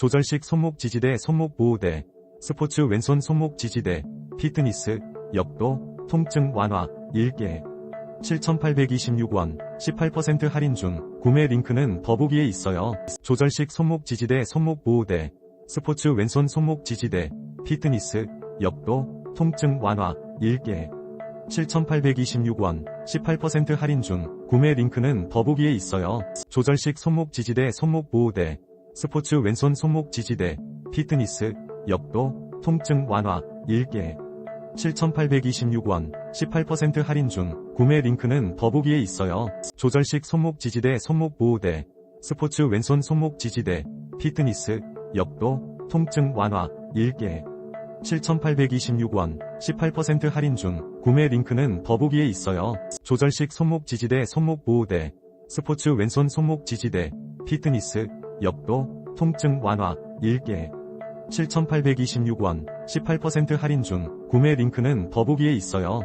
조절식 손목 지지대 손목 보호대, 스포츠 왼손 손목 지지대, 피트니스, 역도, 통증 완화, 1개. 7,826원, 18% 할인 중, 구매 링크는 더보기에 있어요. 조절식 손목 지지대 손목 보호대, 스포츠 왼손 손목 지지대, 피트니스, 역도, 통증 완화, 1개. 7,826원, 18% 할인 중, 구매 링크는 더보기에 있어요. 조절식 손목 지지대 손목 보호대, 스포츠 왼손 손목 지지대, 피트니스, 역도, 통증 완화, 1개. 7,826원, 18% 할인 중, 구매 링크는 더보기에 있어요. 조절식 손목 지지대 손목 보호대, 스포츠 왼손 손목 지지대, 피트니스, 역도, 통증 완화, 1개. 7,826원, 18% 할인 중, 구매 링크는 더보기에 있어요. 조절식 손목 지지대 손목 보호대, 스포츠 왼손 손목 지지대, 피트니스, 역도, 통증 완화, 1개. 7,826원, 18% 할인 중, 구매 링크는 더보기에 있어요.